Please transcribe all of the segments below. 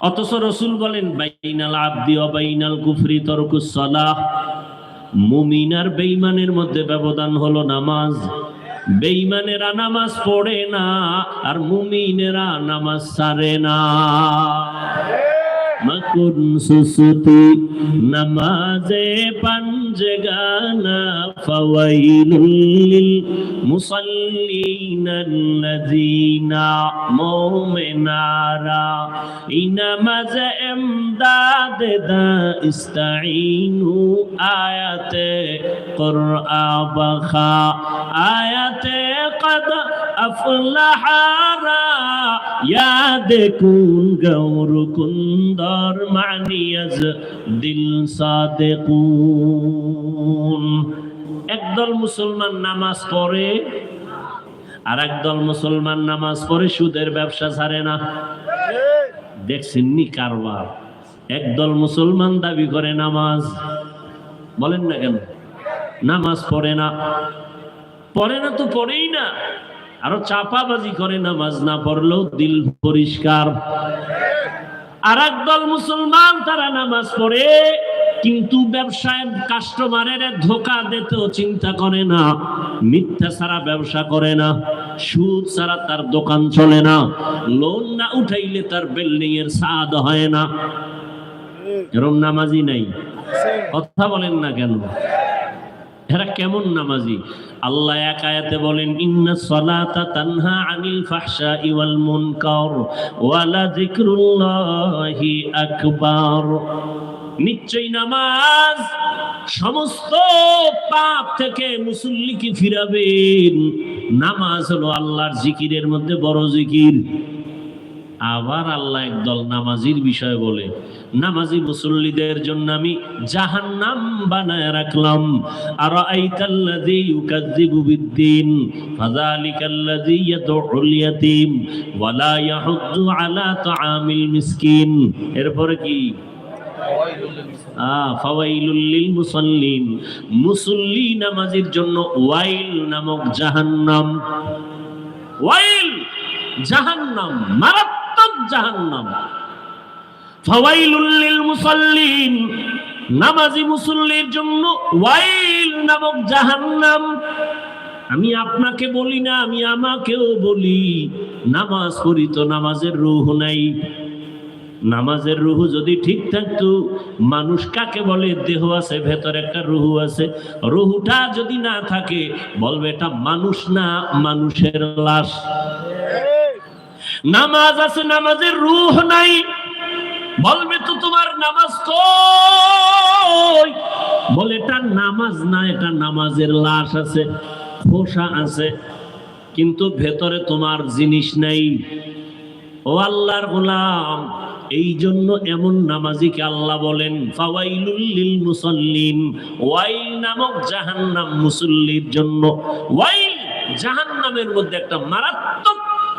অথচ রসুল বলেন, বাইনাল আব্দি অবাইনাল কুফরি তরকুস সালাহ। মুমিন আর বেঈমানের মধ্যে ব্যবধান হলো নামাজ। বেইমানেরা নামাজ পড়ে না, আর মুমিনেরা নামাজ সারে না। কোন সুসুতি নামাজে পাঞ্জগানা ফাওয়াইলুল মুসাল্লিনাল্লাযিনা মুমিনারা। ইনামাজ ইমদাদ দা ইস্তাইনু আয়াতে কুরআ বাখা, আয়াতে قد أفلح را یاد کن گور کندر একদল মুসলমান নামাজ পড়ে, আর একদল মুসলমান নামাজ পড়ে সুদের ব্যবসা ছাড়ে না। দেখছেন নি কারবার? একদল মুসলমান দাবি করে নামাজ। বলেন না কেন? নামাজ পড়ে না। পড়ে না তো পড়েই না। আরও চাপাবাজি করে নামাজ না পড়লেও দিল পরিষ্কার। আর একদল মুসলমান তারা নামাজ পড়ে, কিন্তু ব্যবসায় কাস্টমারের ধোকা দিতেও চিন্তা করে না। মিথ্যা ছাড়া ব্যবসা করে না, সুদ ছাড়া তার দোকান চলে না, লোন না উঠাইলে তার বিল্ডিং এর সাদ হয় না। এরম নামাজি নাই। কথা বলেন না কেন? এরা কেমন নামাজি? আল্লাহ এক আয়াতে বলেন, ইন্না সলাতা তানহা আনিল ফাহশাই ওয়াল মুনকার ওয়ালা যিকরুল্লাহি আকবার। নিশ্চয়ই নামাজ সমস্ত পাপ থেকে মুসল্লিকে ফিরাবেন। নামাজ হলো আল্লাহর জিকিরের মধ্যে বড় জিকির। আবার আল্লাহ একদল নামাজির বিষয় বলে, নামাজি মুসল্লিদের জন্য আমি জাহান্নাম বানায় রাখলাম। আর বিদ্দিন ইয়াদউল ইয়াতীম ইয়াহুদ্দু আলা তাআমিল মিসকিন। এরপরে কি? মুসল্লি নামাজির জন্য ওয়াইল নামক জাহান্নাম। ওয়াইল জাহান্নাম, মারাত্মক জাহান্নাম। ফাওয়াইলুল লিল মুসাল্লিন। নামাজি মুসল্লির জন্য ওয়াইল নামক জাহান্নাম। আমি আপনাকে বলি না, আমি আমাকেও বলি। নামাজ পড়ি তো নামাজের রুহ নাই। নামাজের রুহু যদি ঠিক থাকতো, মানুষ কাকে বলে? দেহ আছে, ভেতর একটা রুহু আছে। রুহুটা যদি না থাকে, বলবে এটা মানুষ না, মানুষের লাশ। নামাজ আছে, নামাজের রুহ নাই। বলবে তো তোমার নামাজ কই? বলে, এটা নামাজ না, এটা নামাজের লাশ আছে, খোসা আছে। কিন্তু ভেতরে তোমার জিনিস নাই। ও আল্লাহর গোলাম এই জন্য এমন নামাজিকে আল্লাহ বলেন, ফাওয়াইলুল লিল মুসাল্লিন, ওয়াইল নামক জাহান্নাম মুসল্লির জন্য। ওয়াইল জাহান্নামের মধ্যে একটা মারাত্মক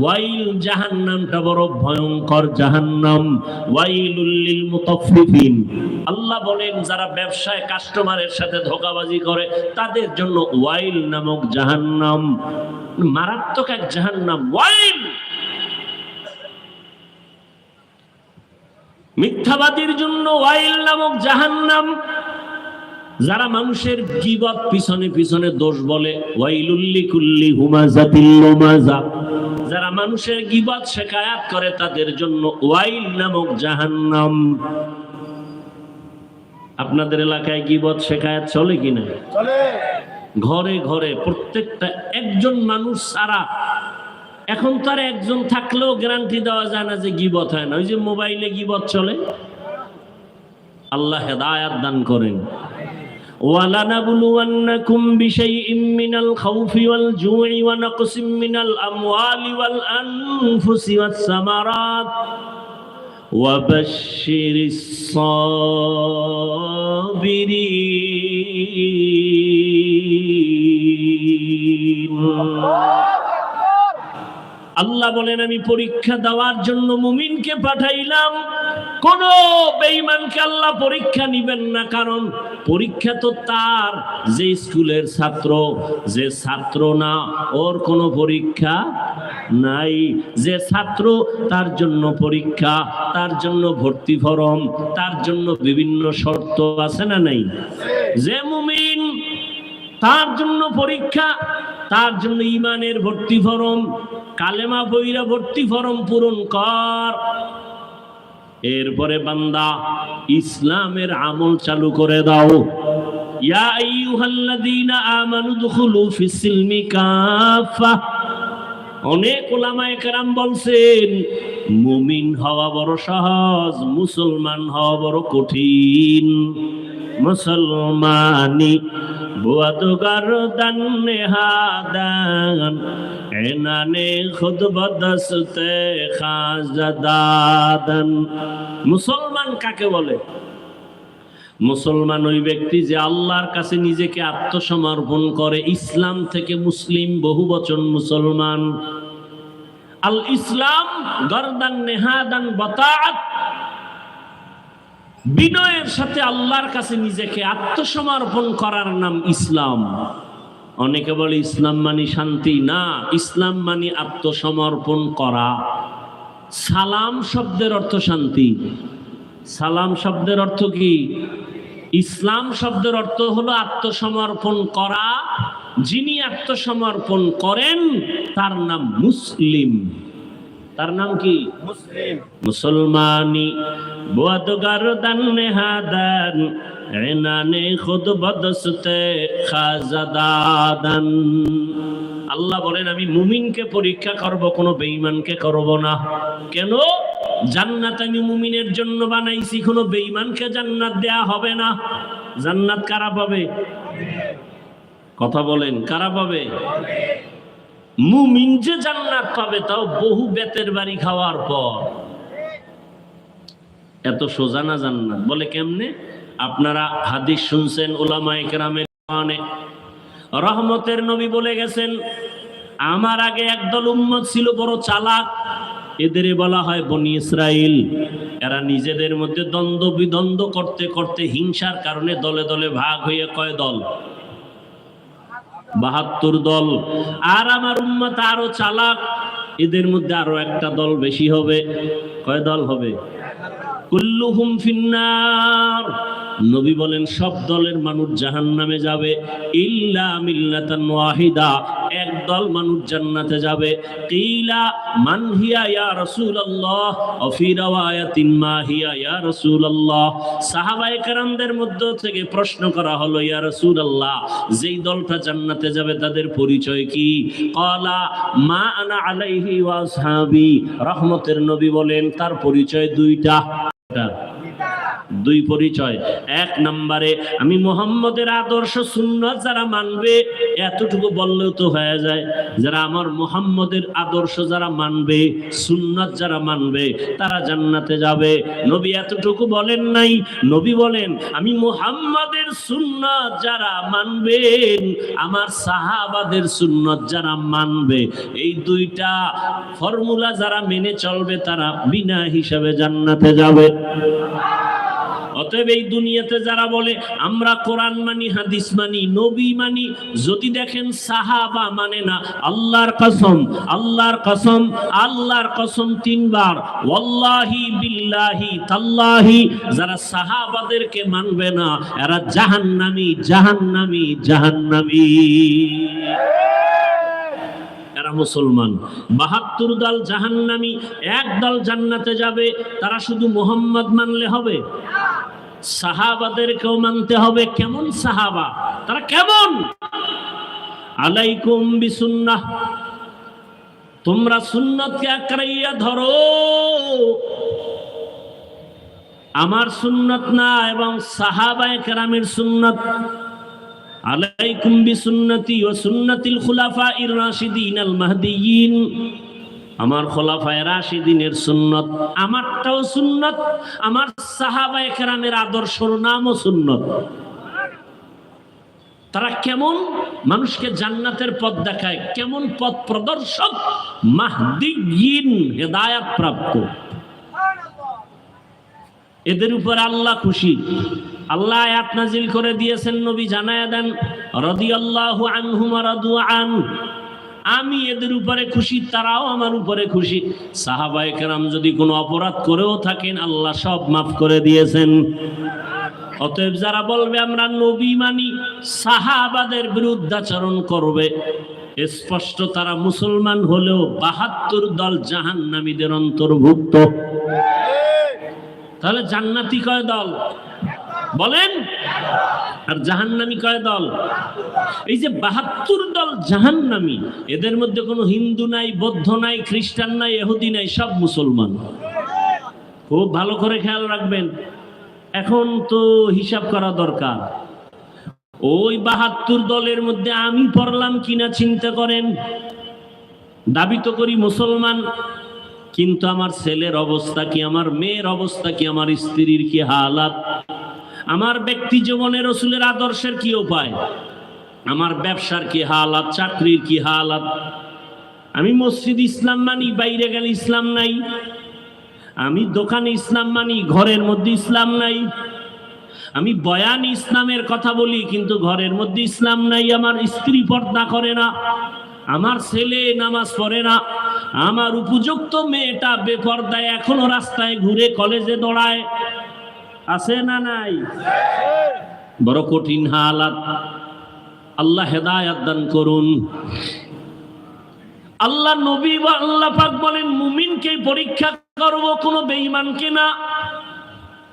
ওয়াইল জাহান্নামটা বড় ভয়ঙ্কর জাহান্নাম। ওয়াইলুল লিল মুতাফফিফিন। আল্লাহ বলেন, যারা ব্যবসায় কাস্টমারের সাথে ধোকাবাজি করে, তাদের জন্য ওয়াইল নামক জাহান্নাম। মারাত্মক এক জাহান্নাম, ওয়াইল! মিথ্যাবাদীর জন্য ওয়াইল নামক জাহান্নাম। যারা মানুষের গিবত পিছনে পিছনে দোষ বলে ওয়াইলুল্লি কুল্লি হুমাজাতিল লুমাজা। যারা মানুষের গিবত শেখায়াত করে তাদের জন্য ওয়াইল নামক জাহান্নাম। আপনাদের এলাকায় গিবত শেখায়াত চলে কিনা চলে। ঘরে ঘরে প্রত্যেকটা একজন মানুষ সারা এখন তো আর একজন থাকলেও গ্যারান্টি দেওয়া যায় না যে গিবত হয় না। ওই যে মোবাইলে গিবত চলে। আল্লাহ হেদায়াত দান করেন। ولنبلونكم بشيء من الخوف والجوع ونقص من الأموال والأنفس والثمرات وبشر الصابرين আল্লাহ বলেন আমি পরীক্ষা দেওয়ার জন্য মুমিনকে পাঠাইলাম কোন বেঈমানকে আল্লাহ পরীক্ষা নিবেন না, কারণ পরীক্ষা তো তার। যে স্কুলের ছাত্র, যে ছাত্র না, ওর কোনো পরীক্ষা নাই। যে ছাত্র, তার জন্য পরীক্ষা, তার জন্য ভর্তি ফরম, তার জন্য বিভিন্ন শর্ত আছে না নাই? যে মুমিন, তার জন্য পরীক্ষা, তার জন্য ইমানের ভর্তি ফরম, কালেমা বইরা ভর্তি ফরম পূরণ কর। এরপরে বান্দা ইসলামের আমল চালু করে দাও। আমানু কাফা অনেক ওলামায়ে বলছেন, মুমিন হওয়া বড় সহজ, মুসলমান হওয়া বড় কঠিন। মুসলমানি বুয়াদগার দান নেহাদান, এনানে খুদ বদস্তে মুসলমান কাকে বলে? মুসলমান ওই ব্যক্তি যে আল্লাহর কাছে নিজেকে আত্মসমর্পণ করে, ইসলাম থেকে মুসলিম, বহু বচন মুসলমান। আল ইসলাম গরদান নেহাদান বতাআত বিনয়ের সাথে আল্লাহর কাছে নিজেকে আত্মসমর্পণ করার নাম ইসলাম। অনেকে বলে ইসলাম মানি শান্তি, না, ইসলাম মানি আত্মসমর্পণ করা। সালাম শব্দের অর্থ শান্তি। সালাম শব্দের অর্থ কি? ইসলাম শব্দের অর্থ হলো আত্মসমর্পণ করা। যিনি আত্মসমর্পণ করেন, তার নাম মুসলিম। তার নাম কি? মুসলিম। মুসলমানি। বুয়াদগার দান নেহাদান এনানে খুদ বদস্তে খাজাদাদান। আল্লাহ বলেন আমি মুমিনকে পরীক্ষা করব কোনো বেঈমানকে করব না। কেন? জান্নাত আমি মুমিনের জন্য বানাইছি কোনো বেঈমানকে জান্নাত দেয়া হবে না। জান্নাত কারা পাবে? কথা বলেন কারা পাবে? মুমিন যে জান্নাত পাবে তাও বহু বেতের বাড়ি খাওয়ার পর। এত সোজা না জান্নাত? বলে কেমনে? আপনারা হাদিস শুনছেন ওলামায়ে কেরামের রহমতের নবী বলে গেছেন, আমার আগে একদল উম্মত ছিল বড় চালাক। এদের বলা হয় বনি ইসরাইল। এরা নিজেদের মধ্যে দ্বন্দ্ব বিদ্বন্দ্ব করতে করতে হিংসার কারণে দলে দলে ভাগ হয়ে কয় দল? বাহাত্তর দল। আর আমার উম্মত আরও চালাক। এদের মধ্যে আরও একটা দল বেশি হবে। কয় দল হবে? কুল্লুহুম ফিন্নার। নবী বলেন, সব দলের মানুষ জাহান্নামে যাবে। ইল্লা মিল্লাতান ওয়াহিদা। এক দল মানুষ জান্নাতে যাবে। কিলা মান হিয়া ইয়া রাসূলুল্লাহ? ফি রাওয়ায়াতিন মা হিয়া ইয়া রাসূলুল্লাহ। সাহাবায়ে কেরামদের মধ্য থেকে প্রশ্ন করা হলো, ইয়া রাসূলুল্লাহ, যেই দলটা জান্নাতে যাবে তাদের পরিচয় কি? ক্বালা, মা আনা আলাইহি ওয়া আসহাবি। রহমতের নবী বলেন, তার পরিচয় দুইটা। দুই পরিচয়। এক নম্বরে, আমি মোহাম্মদের আদর্শ সুন্নত যারা মানবে, এতটুকু বললেও তো হয়ে যায়, যারা আমার মোহাম্মদের আদর্শ যারা মানবে, সুন্নত যারা মানবে, তারা জান্নাতে যাবে। নবী এতটুকু বলেন নাই, নবী বলেন, আমি মোহাম্মদের সুন্নত যারা মানবেন আমার সাহাবাদের সুন্নত যারা মানবে। এই দুইটা ফর্মুলা যারা মেনে চলবে, তারা বিনা হিসাবে জান্নাতে যাবে। অতএব এই দুনিয়াতে যারা বলে, আমরা কোরআন মানি, হাদিস মানি, নবী মানি, যদি দেখেন সাহাবা মানে না, আল্লাহর কসম আল্লাহর কসম আল্লাহর কসম তিনবার, ওয়াল্লাহি বিল্লাহি তাল্লাহি, যারা সাহাবাদেরকে মানবে না, এরা জাহান্নামী জাহান্নামী জাহান্নামী। এরা মুসলমান, বাহাত্তর দল জাহান্নামী, এক দল জান্নাতে যাবে, তারা শুধু মোহাম্মদ মানলে হবে? সাহাবাদেরকেও মানতে হবে। কেমন সাহাবা? তারা কেমন? আলাইকুম বিসুন্নাহ। তোমরা সুন্নতকে আঁকড়াইয়া ধরো। আমার সুন্নত না, এবং সাহাবায়ে কেরামের সুন্নত আলাইকুম বিসুন্নতি ওয়া সুন্নাতিল খুলাফাইর রাশিদিন আল মাহদিয়িন। আমার খোলাফায়ে রাশিদিনের সুন্নত, আমারটাও সুন্নত, আমার সাহাবায়ে কেরামের আদর্শর নামও সুন্নত। তারা কেমন? মানুষকে জান্নাতের পথ দেখায়। কেমন পথ প্রদর্শক? মাহদিগিন হেদায়াত প্রাপ্ত। এদের উপর আল্লাহ খুশি। আল্লাহ আয়াত নাজিল করে দিয়েছেন, নবী জানায়া দেন, রাদিয়াল্লাহু আনহুম ওয়া রাদু আমি এদের উপরে খুশি, তারাও আমার উপরে খুশি। সাহাবায়ে কেরাম যদি কোনো অপরাধ করেও থাকেন, আল্লাহ সব মাফ করে দিয়েছেন। অতএব যারা বলবে, আমরা নবী মানি সাহাবাদের বিরুদ্ধাচরণ করবে। স্পষ্ট, তারা মুসলমান হলেও বাহাত্তর দল জাহান্নামীদের অন্তর্ভুক্ত। তাহলে জান্নাতি কয় দল? বলেন, আর জাহান্নামি কয় দল? এই যে বাহাত্তর দল জাহান্নামি, এদের মধ্যে কোনো হিন্দু নাই, বৌদ্ধ নাই, খ্রিস্টান নাই এহুদি নাই, সব মুসলমান। খুব ভালো করে খেয়াল রাখবেন, এখন তো হিসাব করা দরকার। ওই বাহাত্তর দলের মধ্যে আমি পড়লাম কিনা চিন্তা করেন। দাবি তো করি মুসলমান, কিন্তু আমার ছেলের অবস্থা কি, আমার মেয়ের অবস্থা কি, আমার স্ত্রীর কি হালাত? আমার ব্যক্তি জীবনে রসুলের আদর্শের কি উপায়? আমার ব্যবসার কি হালাত? চাকরির কি হালাত? আমি মসজিদ ইসলাম মানি, বাইরে গেলে ইসলাম নাই। আমি দোকানে ইসলাম মানি, ঘরের মধ্যে ইসলাম নাই। আমি বয়ান ইসলামের কথা বলি, কিন্তু ঘরের মধ্যে ইসলাম নাই, আমার স্ত্রী পর্দা করে না, আমার ছেলে নামাজ পড়ে না, আমার উপযুক্ত মেয়েটা বেপর্দায় এখনও রাস্তায় ঘুরে কলেজে দৌড়ায়। আছে না নাই? বড় কঠিন হালাত। আল্লাহ হেদায়াত দান করুন। আল্লাহ নবী বা আল্লাহ পাক বলেন, মুমিনকে পরীক্ষা করব কোনো বেঈমানকে না?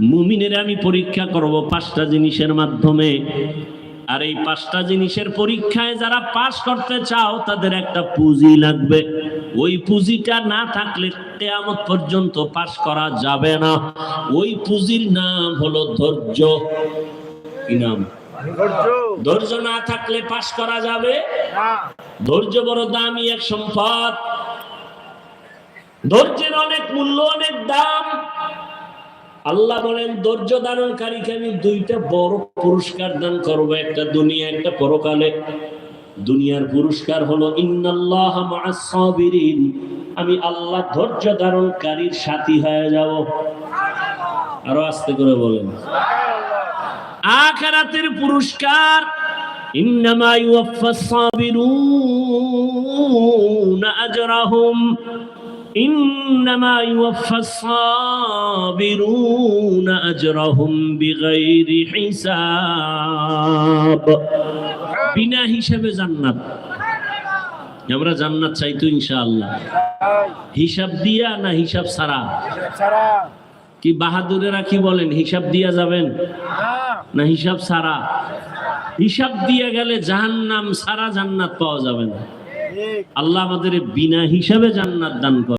মুমিনের আমি পরীক্ষা করব পাঁচটা জিনিসের মাধ্যমে। আর এই পাঁচটা জিনিসের পরীক্ষায় যারা পাশ করতে চাও, তাদের একটা পুঁজি লাগবে। ওই পুঁজিটা না থাকলে তেয়ামত পর্যন্ত পাশ করা যাবে না। ওই পুঁজির নাম হলো ধৈর্য। কি নাম? ধৈর্য। না থাকলে পাশ করা যাবে? ধৈর্য বড় দামি এক সম্পদ। ধৈর্যের অনেক মূল্য অনেক দাম। আল্লাহ বলেন ধৈর্য ধারণকারীকে আমি দুইটা বড় পুরস্কার দান করব একটা দুনিয়া একটা পরকালে। দুনিয়ার পুরস্কার হলো আমি আল্লাহ ধৈর্য ধারণকারীর সাথী হয়ে যাব। আরও আস্তে করে বলেন। আখারাতের পুরস্কার, ইন্নামা আজরাহুম। ইন্নামা হিসাব। বিনা হিসাবে জান্নাত। আমরা জান্নাত চাইতো ইনশাআল্লাহ। হিসাব দিয়া না হিসাব ছাড়া? কি বাহাদুরেরা কি বলেন, হিসাব দিয়া যাবেন? না হিসাব ছাড়া? হিসাব দিয়া গেলে জাহান্নাম সারা জান্নাত পাওয়া যাবে না। আল্লাহ আমাদের বিনা হিসাবে জান্নাত দান করে